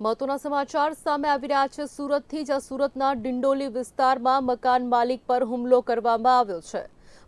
મહત્વના સમાચાર સામે આવી રહ્યા છે. સુરતથી જ્યાં સુરતના ડિંડોલી વિસ્તારમાં મકાન માલિક પર હુમલો કરવામાં આવ્યો છે.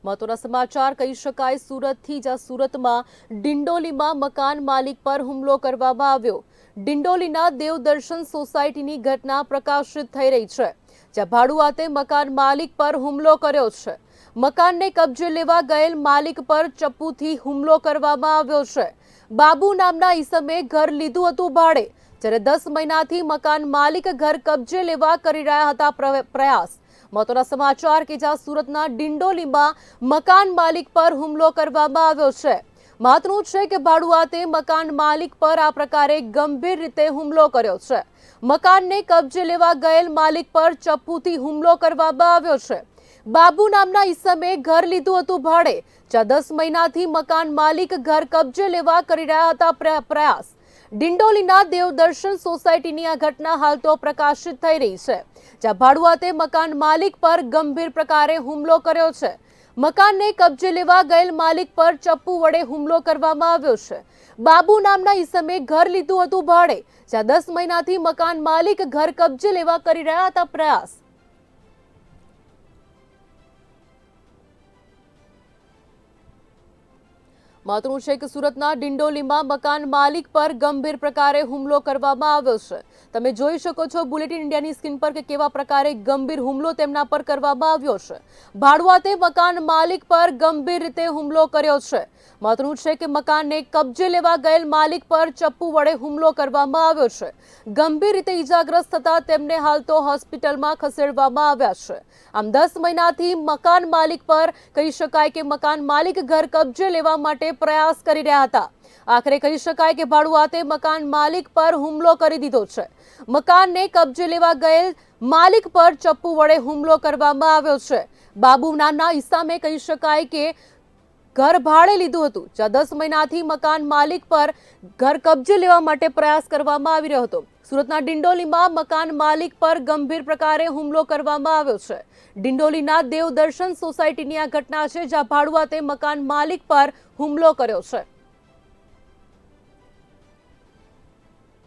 મહત્વના સમાચાર કહી શકાય, સુરતથી જ્યાં સુરતમાં ડિંડોલીમાં મકાન માલિક પર હુમલો કરવામાં આવ્યો. ડિંડોલીના દેવદર્શન સોસાયટીની ઘટના પ્રકાશિત થઈ રહી છે, જ્યાં ભાડુઆતે મકાન માલિક પર હુમલો કર્યો છે. મકાનને કબજે લેવા ગયેલ માલિક પર ચપ્પુથી હુમલો કરવામાં આવ્યો છે. બાબુ નામના ઈસમે ઘર લીધું હતું ભાડે. જ્યારે દસ મહિનાથી મકાન માલિક ઘર કબજે લેવા કરી રહ્યા હતા પ્ર- પ્રયાસ. મહત્વના સમાચાર કે જ્યાં સુરતના ડિંડોલીમાં મકાન માલિક પર હુમલો કરવામાં આવ્યો છે. મહત્વનું છે કે ભાડુઆતે મકાન માલિક પર આ પ્રકારે ગંભીર રીતે હુમલો કર્યો છે. મકાનને કબજે લેવા ગયેલ માલિક પર ચપ્પુથી હુમલો કરવામાં આવ્યો છે. બાબુ નામના ઈસમે ઘર લીધું હતું ભાડે, જ્યાં દસ મહિનાથી મકાન માલિક ઘર કબજે લેવા કરી રહ્યા હતા પ્ર- પ્રયાસ. ડિંડોલીના દેવદર્શન સોસાયટીની આ ઘટના હાલ તો પ્રકાશિત થઈ રહી છે, જ્યાં ભાડુઆતે મકાન માલિક પર ગંભીર પ્રકારે હુમલો કર્યો છે. મકાનને કબજે લેવા ગયેલ માલિક પર ચપ્પુ વડે હુમલો કરવામાં આવ્યો છે. બાબુ નામના ઈસમે ઘર લીધું હતું ભાડે, જ્યાં દસ મહિનાથી મકાન માલિક ઘર કબજે લેવા કરી રહ્યા હતા પ્રયાસ. મહત્વનું છે કે સુરતના ડિંડોલીમાં મકાન માલિક પર ગંભીર પ્રકારે હુમલો કરવામાં આવ્યો છે. તમે જોઈ શકો છો બુલેટિન ઇન્ડિયાની સ્ક્રીન પર કે કેવા પ્રકારે ગંભીર હુમલો તેમના પર કરવામાં આવ્યો છે. ભાડુઆતે મકાન માલિક પર ગંભીર રીતે હુમલો કર્યો છે. મહત્વનું છે કે મકાનને કબજે લેવા ગયેલ માલિક પર ચપ્પુ વડે હુમલો કરવામાં આવ્યો છે. ગંભીર રીતે ઈજાગ્રસ્ત થતા તેમને હાલ તો હોસ્પિટલમાં ખસેડવામાં આવ્યા છે. આમ દસ મહિનાથી મકાન માલિક પર કહી શકાય કે મકાન માલિક ઘર કબજે લેવા માટે પ્રયાસ કરી રહ્યા હતા. આખરે કહી શકાય કે ભાડુઆતે મકાન માલિક પર હુમલો કરી દીધો છે. મકાનને કબજે લેવા ગયેલ માલિક પર ચપ્પુ વડે હુમલો કરવામાં આવ્યો છે. બાબુ નાના ઈસામે કહી શકાય કે ઘર ભાડે લીધું હતું. જ્યાં દસ મહિનાથી મકાન માલિક પર ઘર કબજે લેવા માટે પ્રયાસ કરવામાં આવી રહ્યો હતો. સુરતના ડિંડોલીમાં મકાન માલિક પર ગંભીર પ્રકારે હુમલો કરવામાં આવ્યો છે. ડિંડોલીના દેવદર્શન સોસાયટીની આ ઘટના છે, જ્યાં ભાડુઆતે મકાન માલિક પર હુમલો કર્યો છે.